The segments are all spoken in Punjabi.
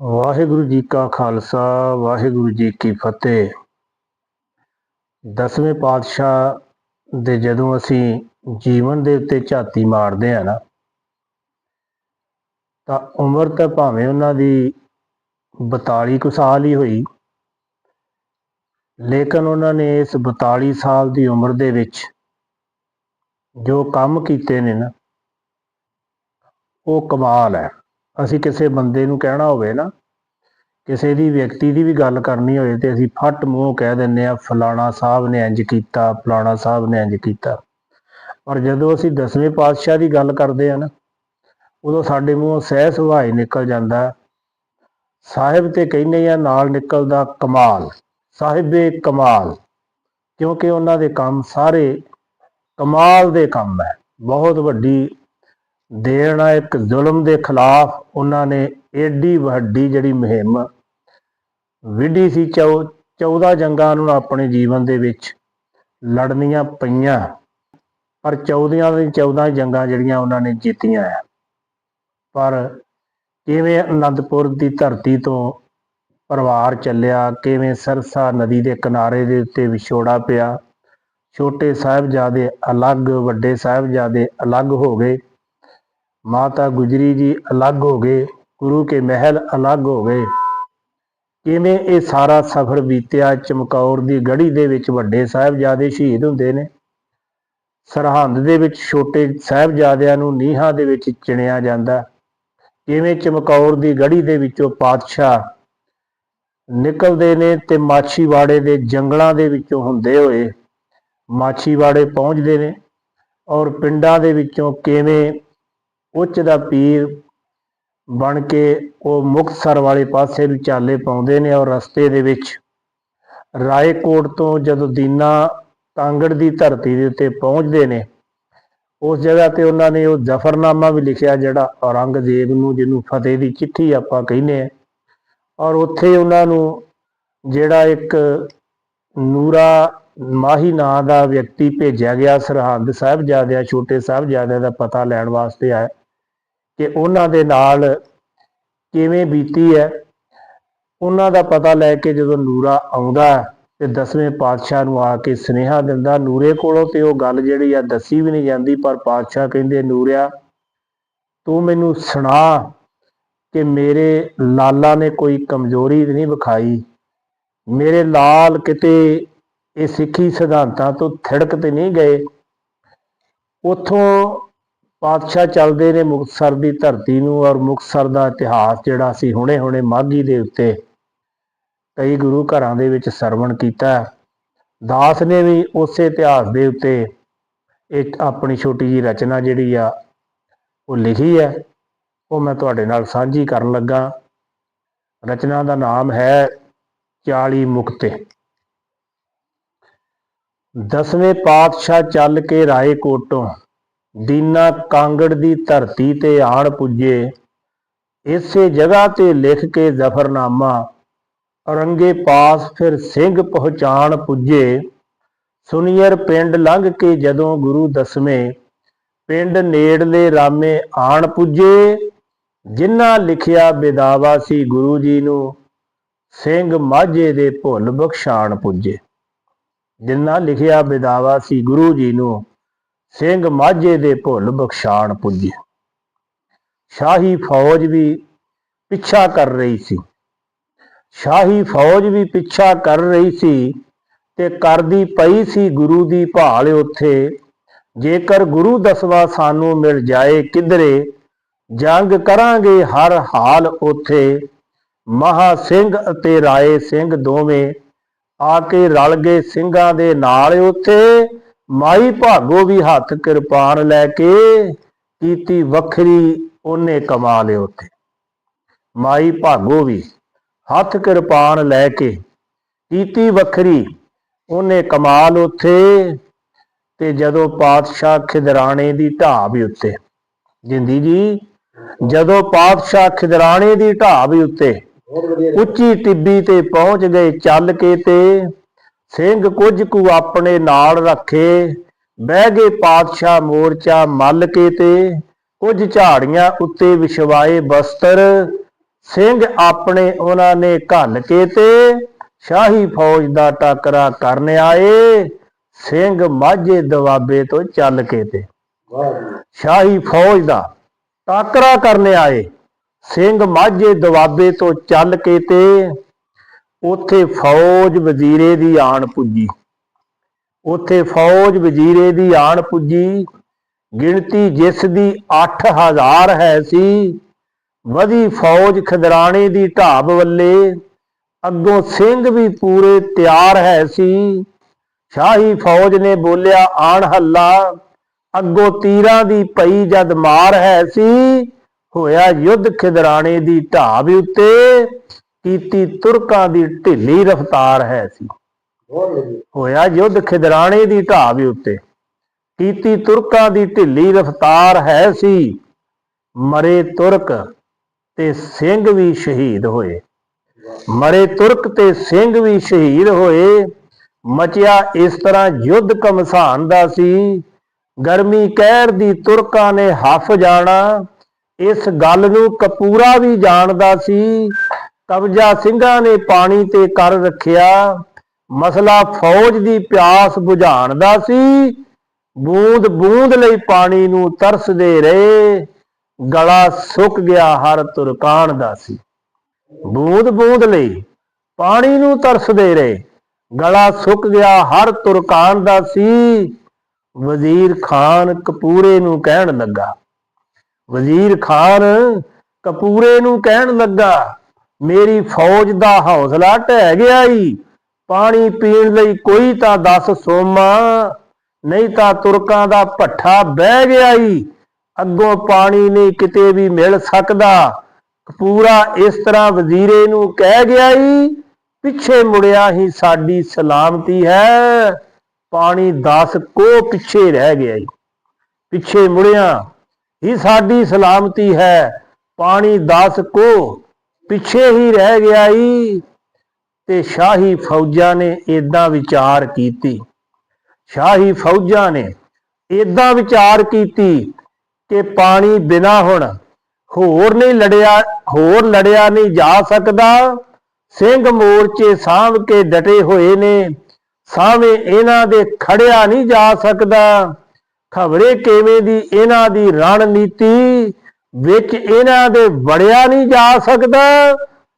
ਵਾਹਿਗੁਰੂ ਜੀ ਕਾ ਖਾਲਸਾ, ਵਾਹਿਗੁਰੂ ਜੀ ਕੀ ਫਤਿਹ। ਦਸਵੇਂ ਪਾਤਸ਼ਾਹ ਦੇ ਜਦੋਂ ਅਸੀਂ ਜੀਵਨ ਦੇ ਉੱਤੇ ਝਾਤੀ ਮਾਰਦੇ ਆ ਨਾ, ਤਾਂ ਉਮਰ ਤਾਂ ਭਾਵੇਂ ਉਹਨਾਂ ਦੀ 42 ਕੁ ਸਾਲ ਹੀ ਹੋਈ, ਲੇਕਿਨ ਉਹਨਾਂ ਨੇ ਇਸ 42 ਸਾਲ ਦੀ ਉਮਰ ਦੇ ਵਿੱਚ ਜੋ ਕੰਮ ਕੀਤੇ ਨੇ ਨਾ, ਉਹ ਕਮਾਲ ਹੈ। ਅਸੀਂ ਕਿਸੇ ਬੰਦੇ ਨੂੰ ਕਹਿਣਾ ਹੋਵੇ ਨਾ, ਕਿਸੇ ਦੀ ਵਿਅਕਤੀ ਦੀ ਵੀ ਗੱਲ ਕਰਨੀ ਹੋਵੇ ਤੇ ਅਸੀਂ ਫੱਟ ਮੂੰਹ ਕਹਿ ਦਿੰਨੇ ਆ ਫਲਾਣਾ ਸਾਹਿਬ ਨੇ ਇੰਜ ਕੀਤਾ, ਫਲਾਣਾ ਸਾਹਿਬ ਨੇ ਇੰਜ ਕੀਤਾ। ਪਰ ਜਦੋਂ ਅਸੀਂ ਦਸਵੇਂ ਪਾਤਸ਼ਾਹ ਦੀ ਗੱਲ ਕਰਦੇ ਆ ਨਾ, ਉਦੋਂ ਸਾਡੇ ਮੂੰਹੋਂ ਸਹਿ ਸੁਭਾਅ ਨਿਕਲ ਜਾਂਦਾ। ਸਾਹਿਬ ਤੇ ਕਹਿੰਦੇ ਆ, ਨਾਲ ਨਿਕਲਦਾ ਕਮਾਲ, ਸਾਹਿਬੇ ਕਮਾਲ, ਕਿਉਂਕਿ ਉਹਨਾਂ ਦੇ ਕੰਮ ਸਾਰੇ ਕਮਾਲ ਦੇ ਕੰਮ ਹੈ, ਬਹੁਤ ਵੱਡੀ ਦੇਣ ਆ ਇੱਕ ਜ਼ੁਲਮ ਦੇ ਖਿਲਾਫ ਉਹਨਾਂ ਨੇ ਏਡੀ ਵੱਡੀ ਜਿਹੜੀ ਮੁਹਿੰਮ ਵਿੱਢੀ ਸੀ 14 ਜੰਗਾਂ ਨੂੰ ਆਪਣੇ ਜੀਵਨ ਦੇ ਵਿੱਚ ਲੜਨੀਆਂ ਪਈਆਂ। ਪਰ 14 ਦੀ 14 ਜੰਗਾਂ ਜਿਹੜੀਆਂ ਉਹਨਾਂ ਨੇ ਜਿੱਤੀਆਂ ਆ। ਪਰ ਕਿਵੇਂ ਅਨੰਦਪੁਰ ਦੀ ਧਰਤੀ ਤੋਂ ਪਰਿਵਾਰ ਚੱਲਿਆ, ਕਿਵੇਂ ਸਰਸਾ ਨਦੀ ਦੇ ਕਿਨਾਰੇ ਦੇ ਉੱਤੇ ਵਿਛੋੜਾ ਪਿਆ, ਛੋਟੇ ਸਾਹਿਬਜ਼ਾਦੇ ਅਲੱਗ, ਵੱਡੇ ਸਾਹਿਬਜ਼ਾਦੇ ਅਲੱਗ ਹੋ ਗਏ। ਮਾਤਾ ਗੁਜਰੀ ਜੀ ਅਲੱਗ ਹੋ ਗਏ, ਗੁਰੂ ਕੇ ਮਹਿਲ ਅਲੱਗ ਹੋ ਗਏ। ਕਿਵੇਂ ਇਹ ਸਾਰਾ ਸਫ਼ਰ ਬੀਤਿਆ ਚਮਕੌਰ ਦੀ ਗੜੀ ਦੇ ਵਿੱਚ ਵੱਡੇ ਸਾਹਿਬਜ਼ਾਦੇ ਸ਼ਹੀਦ ਹੁੰਦੇ ਨੇ? ਸਰਹੰਦ ਦੇ ਵਿੱਚ ਛੋਟੇ ਸਾਹਿਬਜ਼ਾਦਿਆਂ ਨੂੰ ਨੀਹਾਂ ਦੇ ਵਿੱਚ ਚਿਣਿਆ ਜਾਂਦਾ। ਕਿਵੇਂ ਚਮਕੌਰ ਦੀ ਗੜੀ ਦੇ ਵਿੱਚੋਂ ਪਾਤਸ਼ਾਹ ਨਿਕਲਦੇ ਨੇ ਤੇ ਮਾਛੀਵਾੜੇ ਦੇ ਜੰਗਲਾਂ ਦੇ ਵਿੱਚੋਂ ਹੁੰਦੇ ਹੋਏ ਮਾਛੀਵਾੜੇ ਪਹੁੰਚਦੇ ਨੇ ਔਰ ਪਿੰਡਾਂ ਦੇ ਵਿੱਚੋਂ ਕਿਵੇਂ ਉੱਚ ਦਾ ਪੀਰ ਬਣ ਕੇ ਉਹ ਮੁਕਤਸਰ ਵਾਲੇ ਪਾਸੇ ਨੂੰ ਚਾਲੇ ਪਾਉਂਦੇ ਨੇ ਔਰ ਰਸਤੇ ਦੇ ਵਿੱਚ ਰਾਏਕੋਟ ਤੋਂ ਜਦੋਂ ਦੀਨਾ ਕਾਂਗੜ ਦੀ ਧਰਤੀ ਦੇ ਉੱਤੇ ਪਹੁੰਚਦੇ ਨੇ, ਉਸ ਜਗ੍ਹਾ ਤੇ ਉਹਨਾਂ ਨੇ ਉਹ ਜ਼ਫਰਨਾਮਾ ਵੀ ਲਿਖਿਆ ਜਿਹੜਾ ਔਰੰਗਜ਼ੇਬ ਨੂੰ, ਜਿਹਨੂੰ ਫਤਿਹ ਦੀ ਚਿੱਠੀ ਆਪਾਂ ਕਹਿੰਦੇ ਆ ਔਰ ਉੱਥੇ ਉਹਨਾਂ ਨੂੰ ਜਿਹੜਾ ਇੱਕ ਨੂਰਾ ਮਾਹੀ ਨਾਂ ਦਾ ਵਿਅਕਤੀ ਭੇਜਿਆ ਗਿਆ, ਸਰਹੰਦ ਸਾਹਿਬਜ਼ਾਦਿਆਂ, ਛੋਟੇ ਸਾਹਿਬਜ਼ਾਦਿਆਂ ਦਾ ਪਤਾ ਲੈਣ ਵਾਸਤੇ ਆਇਆ। ਕਿ ਉਹਨਾਂ ਦੇ ਨਾਲ ਕਿਵੇਂ ਬੀਤੀ ਹੈ, ਉਹਨਾਂ ਦਾ ਪਤਾ ਲੈ ਕੇ ਜਦੋਂ ਨੂਰਾ ਆਉਂਦਾ ਤੇ ਦਸਵੇਂ ਪਾਤਸ਼ਾਹ ਨੂੰ ਆ ਕੇ ਸਨੇਹਾ ਦਿੰਦਾ, ਨੂਰੇ ਕੋਲੋਂ ਤੇ ਉਹ ਗੱਲ ਜਿਹੜੀ ਆ ਦੱਸੀ ਵੀ ਨਹੀਂ ਜਾਂਦੀ, ਪਰ ਪਾਤਸ਼ਾਹ ਕਹਿੰਦੇ, ਨੂਰਿਆ, ਤੂੰ ਮੈਨੂੰ ਸੁਣਾ ਕਿ ਮੇਰੇ ਲਾਲਾ ਨੇ ਕੋਈ ਕਮਜ਼ੋਰੀ ਨਹੀਂ ਵਿਖਾਈ। ਮੇਰੇ ਲਾਲ ਕਿਤੇ ਇਹ ਸਿੱਖੀ ਸਿਧਾਂਤਾਂ ਤੋਂ ਥਿੜਕ ਤੇ ਨਹੀਂ ਗਏ। ਉਥੋਂ ਪਾਤਸ਼ਾਹ ਚੱਲਦੇ ਨੇ ਮੁਕਤਸਰ ਦੀ ਧਰਤੀ ਨੂੰ ਔਰ ਮੁਕਤਸਰ ਦਾ ਇਤਿਹਾਸ ਜਿਹੜਾ ਸੀ ਹੁਣੇ-ਹੁਣੇ ਮਾਗੀ ਦੇ ਉੱਤੇ ਕਈ ਗੁਰੂ ਘਰਾਂ ਦੇ ਵਿੱਚ ਸਰਵਣ ਕੀਤਾ ਦਾਸ ਨੇ ਵੀ ਉਸੇ ਇਤਿਹਾਸ ਦੇ ਉੱਤੇ ਇੱਕ ਆਪਣੀ ਛੋਟੀ ਜੀ ਰਚਨਾ ਜਿਹੜੀ ਆ ਉਹ ਲਿਖੀ ਹੈ। ਉਹ ਮੈਂ ਤੁਹਾਡੇ ਨਾਲ ਸਾਂਝੀ ਕਰਨ ਲੱਗਾ। ਰਚਨਾ ਦਾ ਨਾਮ ਹੈ 40 ਮੁਕਤੇ। ਦਸਵੇਂ ਪਾਤਸ਼ਾਹ ਚੱਲ ਕੇ ਰਾਏਕੋਟੋਂ ਦੀਨਾ ਕਾਂਗੜ ਦੀ ਧਰਤੀ ਤੇ ਆਣ ਪੁੱਜੇ। ਇਸੇ ਜਗ੍ਹਾ ਤੇ ਲਿਖ ਕੇ ਜ਼ਫਰਨਾਮਾ ਔਰੰਗੇ ਪਾਸ ਫਿਰ ਸਿੰਘ ਪਹੁੰਚਾਣ ਪੁੱਜੇ। ਸੁਨੀਅਰ ਪਿੰਡ ਲੰਘ ਕੇ ਜਦੋਂ ਗੁਰੂ ਦਸਵੇਂ, ਪਿੰਡ ਨੇੜਲੇ ਰਾਮੇ ਆਣ ਪੁੱਜੇ, ਜਿਨ੍ਹਾਂ ਲਿਖਿਆ ਬਿਦਾਵਾ ਸੀ ਗੁਰੂ ਜੀ ਨੂੰ, ਸਿੰਘ ਮਾਝੇ ਦੇ ਭੁੱਲ ਬਖਸ਼ਾਣ ਪੁੱਜੇ। ਜਿਨ੍ਹਾਂ ਲਿਖਿਆ ਬਿਦਾਵਾ ਸੀ ਗੁਰੂ ਜੀ ਨੂੰ ਸਿੰਘ ਮਾਝੇ ਦੇ ਭੁੱਲ ਬਖਸ਼ਾਣ ਪੁੱਜੇ। ਸ਼ਾਹੀ ਫੌਜ ਵੀ ਪਿੱਛਾ ਕਰ ਰਹੀ ਸੀ। ਸ਼ਾਹੀ ਫੌਜ ਵੀ ਪਿੱਛਾ ਕਰ ਰਹੀ ਸੀ ਤੇ ਕਰਦੀ ਪਈ ਸੀ ਗੁਰੂ ਦੀ ਭਾਲ ਉੱਥੇ। ਜੇਕਰ ਗੁਰੂ ਦਸਵਾ ਸਾਨੂੰ ਮਿਲ ਜਾਏ ਕਿਧਰੇ, ਜੰਗ ਕਰਾਂਗੇ ਹਰ ਹਾਲ ਉੱਥੇ। ਮਹਾ ਸਿੰਘ ਅਤੇ ਰਾਏ ਸਿੰਘ ਦੋਵੇਂ ਆ ਕੇ ਰਲ ਗਏ ਸਿੰਘਾਂ ਦੇ ਨਾਲ ਉੱਥੇ। ਮਾਈ ਭਾਗੋ ਵੀ ਹੱਥ ਕਿਰਪਾਨ ਲੈ ਕੇ ਕੀਤੀ ਵੱਖਰੀ ਉਹਨੇ ਕਮਾਲ ਲਿਓ ਮਾਈ ਭਾਗੋ ਵੀ ਹੱਥ ਕਿਰਪਾਨ ਲੈ ਕੇ ਕੀਤੀ ਵੱਖਰੀ ਉਹਨੇ ਕਮਾਲ ਉੱਥੇ ਤੇ ਜਦੋਂ ਪਾਤਸ਼ਾਹ ਖਿਦਰਾਣੇ ਦੀ ਢਾਬ ਵੀ ਉੱਤੇ। ਜਿੰਦੀ ਜੀ, ਜਦੋਂ ਪਾਤਸ਼ਾਹ ਖਿਦਰਾਣੇ ਦੀ ਢਾਬ ਵੀ ਉੱਤੇ, ਉੱਚੀ ਟਿੱਬੀ ਤੇ ਪਹੁੰਚ ਗਏ ਚੱਲ ਕੇ ਤੇ ਸਿੰਘ ਕੁਝ ਕੁ ਆਪਣੇ ਨਾਲ ਰੱਖੇ, ਬਹਿ ਗਏ ਪਾਤਸ਼ਾਹ ਮੋਰਚਾ ਮੱਲ ਕੇ ਤੇ, ਕੁਝ ਝਾੜੀਆਂ ਉੱਤੇ ਵਿਛਵਾਏ ਬਸਤਰ, ਸਿੰਘ ਆਪਣੇ ਉਹਨਾਂ ਨੇ ਘੱਲ ਕੇ ਤੇ ਸ਼ਾਹੀ ਫੌਜ ਦਾ ਟਾਕਰਾ ਕਰਨ ਆਏ, ਸਿੰਘ ਮਾਝੇ ਦਵਾਬੇ ਤੋਂ ਚੱਲ ਕੇ ਤੇ। ਸ਼ਾਹੀ ਫੌਜ ਦਾ ਟਾਕਰਾ ਕਰਨ ਆਏ, ਸਿੰਘ ਮਾਝੇ ਦਵਾਬੇ ਤੋਂ ਚੱਲ ਕੇ ਤੇ ਉੱਥੇ ਫੌਜ ਵਜ਼ੀਰੇ ਦੀ ਆਣ ਪੁੱਜੀ। ਉੱਥੇ ਫੌਜ ਵਜ਼ੀਰੇ ਦੀ ਆਣ ਪੁੱਜੀ। ਗਿਣਤੀ ਜਿਸ ਦੀ 8000 ਹੈ ਸੀ, ਵਧੀ ਫੌਜ ਖਦਰਾਣੇ ਦੀ ਢਾਬ ਵੱਲੇ। ਅੱਗੋਂ ਸਿੰਘ ਵੀ ਪੂਰੇ ਤਿਆਰ ਹੈ ਸੀ। ਸ਼ਾਹੀ ਫੌਜ ਨੇ ਬੋਲਿਆ, ਆਣ ਹੱਲਾ, ਅੱਗੋਂ ਤੀਰਾਂ ਦੀ ਪਈ ਜਦ ਮਾਰ ਹੈ ਸੀ, ਹੋਇਆ ਯੁੱਧ ਖਿਦਰਾਣੇ ਦੀ ਢਾਬ ਉੱਤੇ। ਕੀਤੀ ਤੁਰਕਾਂ ਦੀ ਢਿੱਲੀ ਰਫ਼ਤਾਰ ਹੈ ਸੀ। ਹੋਇਆ ਯੁੱਧ ਖਿਦਰਾਣੇ ਦੀ ਢਾਬ ਉੱਤੇ। ਕੀਤੀ ਤੁਰਕਾਂ ਦੀ ਢਿੱਲੀ ਰਫ਼ਤਾਰ ਹੈ ਸੀ। ਮਰੇ ਤੁਰਕ ਤੇ ਸਿੰਘ ਵੀ ਸ਼ਹੀਦ ਹੋਏ। ਮਰੇ ਤੁਰਕ ਤੇ ਸਿੰਘ ਵੀ ਸ਼ਹੀਦ ਹੋਏ। ਮਚਿਆ ਇਸ ਤਰ੍ਹਾਂ ਯੁੱਧ ਕਮਸਾਨ ਦਾ ਸੀ। ਗਰਮੀ ਕਹਿਰ ਦੀ ਤੁਰਕਾਂ ਨੇ ਹਫ ਜਾਣਾ। ਇਸ ਗੱਲ ਨੂੰ ਕਪੂਰਾ ਵੀ ਜਾਣਦਾ ਸੀ। ਕਬਜ਼ਾ ਸਿੰਘਾਂ ਨੇ ਪਾਣੀ ਤੇ ਕਰ ਰੱਖਿਆ। ਮਸਲਾ ਫੌਜ ਦੀ ਪਿਆਸ ਬੁਝਾਉਣ ਦਾ ਸੀ। ਬੂੰਦ ਬੂੰਦ ਲਈ ਪਾਣੀ ਨੂੰ ਤਰਸਦੇ ਰਹੇ। ਗਲਾ ਸੁੱਕ ਗਿਆ, ਹਰ ਤੁਰਕਾਨ ਦਾ ਸੀ। ਬੂੰਦ ਬੂੰਦ ਲਈ ਪਾਣੀ ਨੂੰ ਤਰਸਦੇ ਰਹੇ। ਗਲਾ ਸੁੱਕ ਗਿਆ, ਹਰ ਤੁਰਕਾਨ ਦਾ ਸੀ। ਵਜ਼ੀਰ ਖਾਨ ਕਪੂਰੇ ਨੂੰ ਕਹਿਣ ਲੱਗਾ। ਵਜ਼ੀਰ ਖਾਨ ਕਪੂਰੇ ਨੂੰ ਕਹਿਣ ਲੱਗਾ। ਮੇਰੀ ਫੌਜ ਦਾ ਹੌਸਲਾ ਢਹਿ ਗਿਆ ਈ। ਪਾਣੀ ਪੀਣ ਲਈ ਕੋਈ ਤਾਂ ਦੱਸ ਸੋਮਾ, ਨਹੀਂ ਤਾਂ ਤੁਰਕਾਂ ਦਾ ਭੱਠਾ ਬਹਿ ਗਿਆ ਈ। ਅੱਗੋਂ ਪਾਣੀ ਨਹੀਂ ਕਿਤੇ ਵੀ ਮਿਲ ਸਕਦਾ। ਕਪੂਰਾ ਇਸ ਤਰ੍ਹਾਂ ਵਜ਼ੀਰੇ ਨੂੰ ਕਹਿ ਗਿਆ ਈ, ਪਿੱਛੇ ਮੁੜਿਆ ਹੀ ਸਾਡੀ ਸਲਾਮਤੀ ਹੈ। ਪਾਣੀ 10 ਕੋ ਪਿੱਛੇ ਰਹਿ ਗਿਆ ਈ। ਪਿੱਛੇ ਮੁੜਿਆ ਹੀ ਸਾਡੀ ਸਲਾਮਤੀ ਹੈ। ਪਾਣੀ 10 ਕੋ ਪਿੱਛੇ ਹੀ ਰਹਿ ਗਿਆ ਈ ਤੇ ਸ਼ਾਹੀ ਫੌਜਾਂ ਨੇ ਏਦਾਂ ਵਿਚਾਰ ਕੀਤੀ। ਸ਼ਾਹੀ ਫੌਜਾਂ ਨੇ ਏਦਾਂ ਵਿਚਾਰ ਕੀਤੀ ਕਿ ਪਾਣੀ ਬਿਨਾ ਹੁਣ ਹੋਰ ਨਹੀਂ ਲੜਿਆ, ਹੋਰ ਲੜਿਆ ਨਹੀਂ ਜਾ ਸਕਦਾ। ਸਿੰਘ ਮੋਰਚੇ ਸਾਂਭ ਕੇ ਡਟੇ ਹੋਏ ਨੇ, ਸਾਵੇਂ ਇਹਨਾਂ ਦੇ ਖੜਿਆ ਨਹੀਂ ਜਾ ਸਕਦਾ। ਖਬਰੇ ਕਿਵੇਂ ਦੀ ਇਹਨਾਂ ਦੀ ਰਣਨੀਤੀ? ਵਿੱਚ ਇਹਨਾਂ ਦੇ ਵੜਿਆ ਨਹੀਂ ਜਾ ਸਕਦਾ।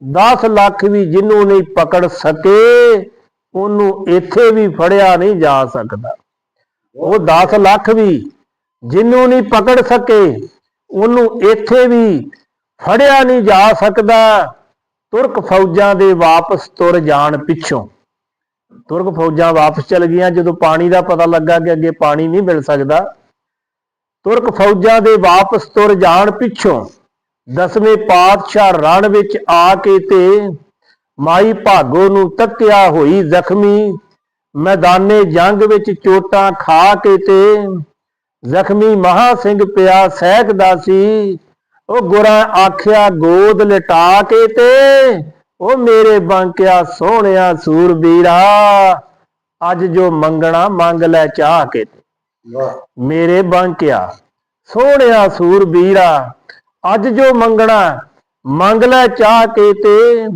10 ਲੱਖ ਵੀ ਜਿਹਨੂੰ ਨਹੀਂ ਪਕੜ ਸਕੇ, ਉਹਨੂੰ ਇੱਥੇ ਵੀ ਫੜਿਆ ਨਹੀਂ ਜਾ ਸਕਦਾ। ਉਹ 10 ਲੱਖ ਵੀ ਜਿਹਨੂੰ ਨਹੀਂ ਪਕੜ ਸਕੇ, ਉਹਨੂੰ ਇੱਥੇ ਵੀ ਫੜਿਆ ਨਹੀਂ ਜਾ ਸਕਦਾ। ਤੁਰਕ ਫੌਜਾਂ ਦੇ ਵਾਪਸ ਤੁਰ ਜਾਣ ਪਿੱਛੋਂ। ਤੁਰਕ ਫੌਜਾਂ ਵਾਪਸ ਚਲ ਗਈਆਂ ਜਦੋਂ ਪਾਣੀ ਦਾ ਪਤਾ ਲੱਗਾ ਕਿ ਅੱਗੇ ਪਾਣੀ ਨਹੀਂ ਮਿਲ ਸਕਦਾ। ਤੁਰਕ ਫੌਜਾਂ ਦੇ ਵਾਪਸ ਤੁਰ ਜਾਣ ਪਿੱਛੋਂ ਦਸਵੇਂ ਪਾਤਸ਼ਾਹ ਰਣ ਵਿੱਚ ਆ ਕੇ ਤੇ ਮਾਈ ਭਾਗੋ ਨੂੰ ਤੱਕਿਆ ਹੋਈ ਜ਼ਖਮੀ ਮੈਦਾਨੇ ਜੰਗ ਵਿੱਚ ਚੋਟਾਂ ਖਾ ਕੇ ਤੇ ਜ਼ਖਮੀ ਮਹਾ ਸਿੰਘ ਪਿਆ ਸਹਿਕਦਾ ਸੀ। ਉਹ ਗੁਰਾਂ ਆਖਿਆ, ਗੋਦ ਲਟਾ ਕੇ ਤੇ, ਉਹ ਮੇਰੇ ਬੰਕਿਆ ਸੋਹਣਿਆ ਸੂਰਬੀਰਾ, ਅੱਜ ਜੋ ਮੰਗਣਾ ਮੰਗ ਲੈ ਚਾਹ ਕੇ ਮੇਰੇ ਬੰਕਿਆ, ਸੋਹਣਿਆ ਸੂਰਬੀਰਾ ਅੱਜ ਜੋ ਮੰਗਣਾ, ਮੰਗ ਲੈ ਚਾਹ ਕੇ ਤੇ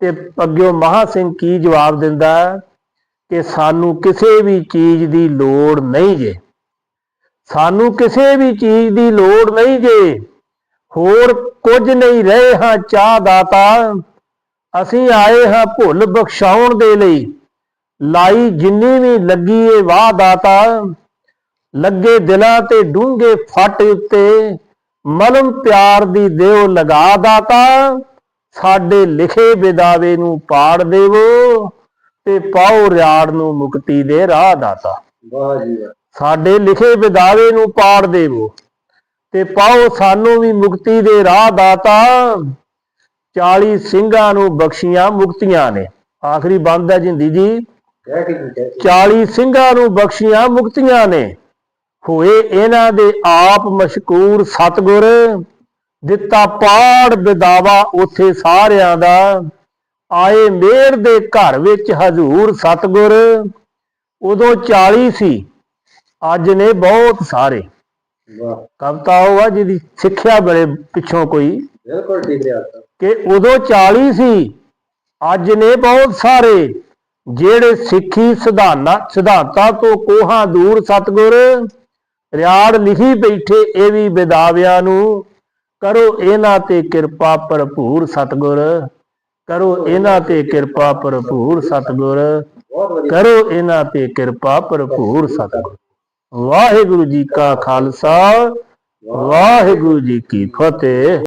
ਤੇ ਅੱਗਿਓ ਮਹਾ ਸਿੰਘ ਕੀ ਜਵਾਬ ਦਿੰਦਾ? ਕਿ ਸਾਨੂੰ ਕਿਸੇ ਵੀ ਚੀਜ਼ ਦੀ ਲੋੜ ਨਹੀਂ ਜੇ। ਸਾਨੂੰ ਕਿਸੇ ਵੀ ਚੀਜ਼ ਦੀ ਲੋੜ ਨਹੀਂ ਜੇ। ਹੋਰ ਕੁਝ ਨਹੀਂ ਰਹੇ ਹਾਂ ਚਾਹ ਦਾਤਾ। ਅਸੀਂ ਆਏ ਹਾਂ ਭੁੱਲ ਬਖਸ਼ਾਉਣ ਦੇ ਲਈ। ਲਾਈ ਜਿੰਨੀ ਵੀ ਲੱਗੀ ਏ ਵਾਹ ਦਾਤਾ ਲੱਗੇ ਦਿਲਾਂ ਤੇ ਡੂੰਘੇ ਫੱਟ ਉੱਤੇ ਮਲਮ ਪਿਆਰ ਦੀ ਦਿਓ ਲਗਾ ਦਾਤਾ ਸਾਡੇ ਲਿਖੇ ਬਿਦਾਵੇ ਨੂੰ ਪਾੜ ਦੇਵੋ ਤੇ ਪਾਓ ਰਿਆੜ ਨੂੰ ਮੁਕਤੀ ਦੇ ਰਾਹ ਦਾਤਾ। ਵਾਹ ਜੀ ਵਾਹ। ਸਾਡੇ ਲਿਖੇ ਵਿਦਾਵੇ ਨੂੰ ਪਾੜ ਦੇਵੋ ਤੇ ਪਾਓ ਸਾਨੂੰ ਵੀ ਮੁਕਤੀ ਦੇ ਰਾਹ ਦਾਤਾ। 40 ਸਿੰਘਾਂ ਨੂੰ ਬਖਸ਼ੀਆਂ ਮੁਕਤੀਆਂ ਨੇ। ਆਖਰੀ ਬੰਦ ਹੈ ਜਿੰਦੀ ਜੀ। 40 ਸਿੰਘਾਂ ਨੂੰ ਬਖਸ਼ੀਆਂ ਮੁਕਤੀਆਂ ਨੇ। ਹੋਏ ਇਹਨਾਂ ਦੇ ਆਪ ਮਸ਼ਕੂਰ ਸਤਗੁਰ ਦਿੱਤਾ ਪਾੜ ਬਿਦਾਵਾ ਉਥੇ ਸਾਰਿਆਂ ਦਾ। ਆਏ ਮੇਰ ਦੇ ਘਰ ਵਿੱਚ ਹਜ਼ੂਰ ਸਤਗੁਰ ਉਦੋਂ 40 ਸੀ ਅੱਜ ਨੇ ਬਹੁਤ ਸਾਰੇ। ਵਾਹ। ਕਵਿਤਾ ਉਹ ਆ ਜਿਹਦੀ ਸਿੱਖਿਆ ਬੜੇ ਪਿੱਛੋਂ ਕੋਈ। ਬਿਲਕੁਲ ਠੀਕ ਰਿਹਾ। ਕਿ ਉਦੋਂ 40 ਸੀ ਅੱਜ ਨੇ ਬਹੁਤ ਸਾਰੇ। ਜਿਹੜੇ ਸਿੱਖੀ ਸਿਧਾਨਾ, ਸਿਧਾਂਤਾਂ ਤੋਂ ਕੋਹਾਂ ਦੂਰ ਸਤਗੁਰ, ਰਿਆੜ ਲਿਖੀ ਬੈਠੇ ਇਹ ਵੀ ਵਿਦਾਵਿਆਂ ਨੂੰ, ਕਰੋ ਇਹਨਾਂ ਤੇ ਕਿਰਪਾ ਭਰਪੂਰ ਸਤਗੁਰ, ਕਰੋ ਇਹਨਾਂ ਤੇ ਕਿਰਪਾ ਭਰਪੂਰ ਸਤਗੁਰ, ਕਰੋ ਇਹਨਾਂ ਤੇ ਕਿਰਪਾ ਭਰਪੂਰ ਸਤਿਗੁਰ। ਵਾਹਿਗੁਰੂ ਜੀ ਕਾ ਖਾਲਸਾ, ਵਾਹਿਗੁਰੂ ਜੀ ਕੀ ਫਤਿਹ।